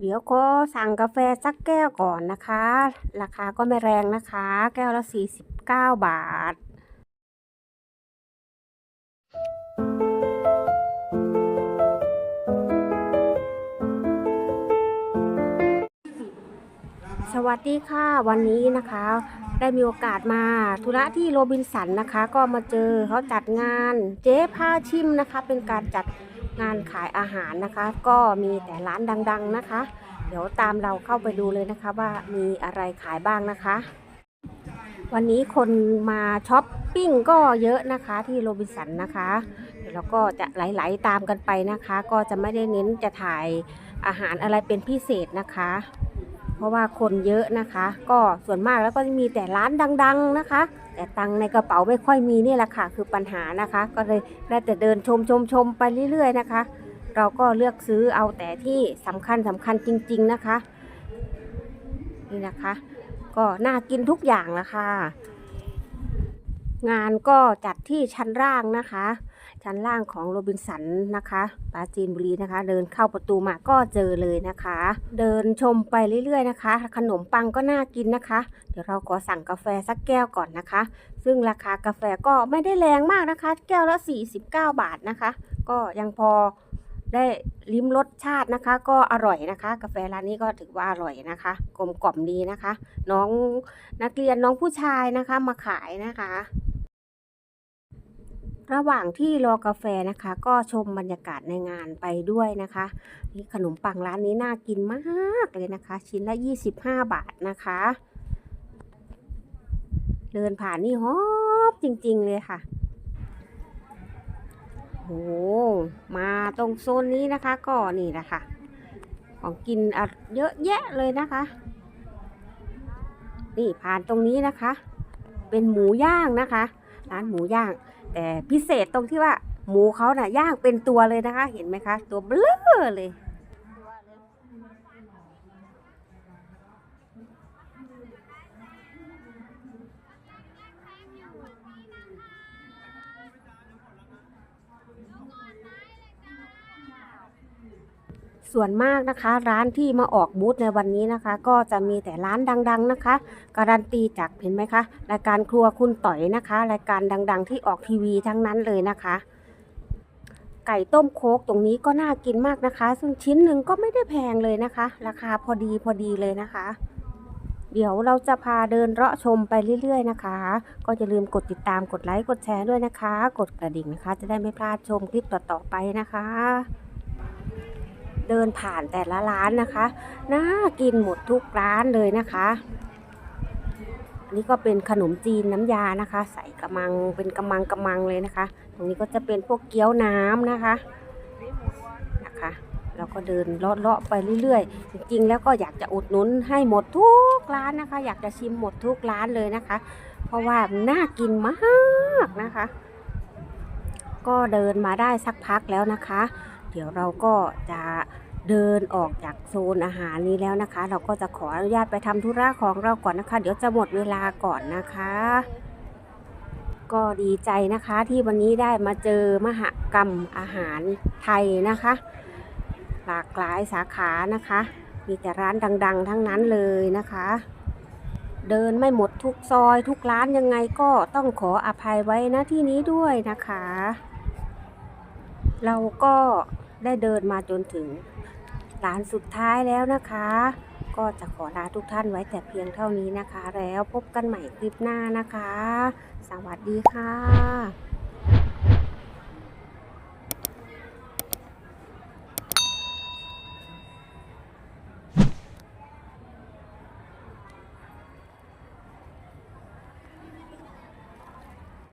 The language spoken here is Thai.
เดี๋ยวก็สั่งกาแฟสักแก้วก่อนนะคะ ราคาก็ไม่แรงนะคะ แก้วละ 49 บาทสวัสดีค่ะวันนี้นะคะ ได้มีโอกาสมาธุระที่โรบินสันนะคะ ก็มาเจอเขาจัดงานเจ๊พาชิมนะคะ เป็นการจัด งานขายอาหารนะคะ ก็มีแต่ร้านดัง ๆนะคะ เดี๋ยวตามเราเข้าไปดูเลยนะคะว่ามีอะไรขายบ้างนะคะ วันนี้คนมาช้อปปิ้งก็เยอะนะคะที่โรบินสันนะคะเดี๋ยวเราก็จะไหลๆตามกันไปนะคะ ก็จะไม่ได้เน้นจะถ่ายอาหารอะไรเป็นพิเศษนะคะ เพราะว่าคนเยอะนะคะ ก็ส่วนมากแล้วก็จะมีแต่ร้านดัง ๆนะคะ แต่ตังในกระเป๋าไม่ค่อยมีนี่แหละค่ะ คือปัญหานะคะ ก็เลยได้แต่เดินชมชมชมไปเรื่อยๆนะคะ เราก็เลือกซื้อเอาแต่ที่สำคัญสำคัญจริง ๆนะคะ นี่นะคะ ก็น่ากินทุกอย่างละค่ะ งานก็จัดที่ชั้นล่างนะคะ ชั้นล่างของโรบินสันนะคะปราจีนบุรีนะคะ เดินเข้าประตูมาก็เจอเลยนะคะ เดินชมไปเรื่อยๆนะคะ ขนมปังก็น่ากินนะคะ เดี๋ยวเราขอสั่งกาแฟสักแก้วก่อนนะคะ ซึ่งราคากาแฟก็ไม่ได้แรงมากนะคะ แก้วละ 49 บาทนะคะ ก็ยังพอได้ลิ้มรสชาตินะคะ ก็อร่อยนะคะ กาแฟร้านนี้ก็ถือว่าอร่อยนะคะ กลมกล่อมดีนะคะ น้องนักเรียนน้องผู้ชายนะคะมาขายนะคะ ระหว่างที่รอกาแฟนะคะ ก็ชมบรรยากาศในงานไปด้วยนะคะนี่ขนมปังร้านนี้น่ากินมากเลยนะคะ ชิ้นละ 25 บาทนะคะ เดินผ่านนี่ฮอบจริง ๆ เลยค่ะโอ้มาตรงโซนนี้นะคะก็นี่แหละคะ ของกินเยอะแยะเลยนะคะ นี่ผ่านตรงนี้นะคะ เป็นหมูย่างนะคะ ร้านหมูย่าง แต่พิเศษตรงที่ว่าหมูเขาน่ะย่างเป็นตัวเลยนะคะ เห็นไหมคะ ตัวเบลอเลย ส่วนมากนะคะร้านที่มาออกบูธในวันนี้นะคะ ก็จะมีแต่ร้านดัง ๆนะคะ การันตีจากเห็นไหมคะรายการครัวคุณต่อยนะคะ รายการดัง ๆ ที่ออกทีวีทั้งนั้นเลยนะคะ ไก่ต้มโคกตรงนี้ก็น่ากินมากนะคะ ซึ่งชิ้นหนึ่งก็ไม่ได้แพงเลยนะคะ ราคาพอดีพอดีเลยนะคะ เดี๋ยวเราจะพาเดินเลาะชมไปเรื่อย ๆ นะคะ ก็อย่าลืมกดติดตามกดไลค์กดแชร์ด้วยนะคะ กดกระดิ่งนะคะ จะได้ไม่พลาดชมคลิปต่อๆไปนะคะ เดินผ่านแต่ละร้านนะคะน่ากินหมดทุกร้านเลยนะคะอันนี้ก็เป็นขนมจีนน้ำยานะคะ ใส่กระมังเป็นกระมังกระมังเลยนะคะ ตรงนี้ก็จะเป็นพวกเกี๊ยวน้ำนะคะนะคะเราก็เดินเลาะๆไปเรื่อยๆ จริงๆ แล้วก็อยากจะอุดหนุนให้หมดทุกร้านนะคะ อยากจะชิมหมดทุกร้านเลยนะคะ เพราะว่าน่ากินมากนะคะ ก็เดินมาได้สักพักแล้วนะคะ เดี๋ยวเราก็จะเดินออกจากโซนอาหารนี้แล้วนะคะ เราก็จะขออนุญาตไปทำธุระของเราก่อนนะคะ เดี๋ยวจะหมดเวลาก่อนนะคะ ก็ดีใจนะคะที่วันนี้ได้มาเจอมหกรรมอาหารไทยนะคะ หลากหลายสาขานะคะ มีแต่ร้านดัง ๆ ทั้งนั้นเลยนะคะ เดินไม่หมดทุกซอยทุกร้านยังไงก็ต้องขออภัยไว้นะที่นี้ด้วยนะคะ เราก็ ได้เดินมาจนถึงร้านสุดท้ายแล้วนะคะ ก็จะขอลาทุกท่านไว้แต่เพียงเท่านี้นะคะ แล้วพบกันใหม่คลิปหน้านะคะ สวัสดีค่ะ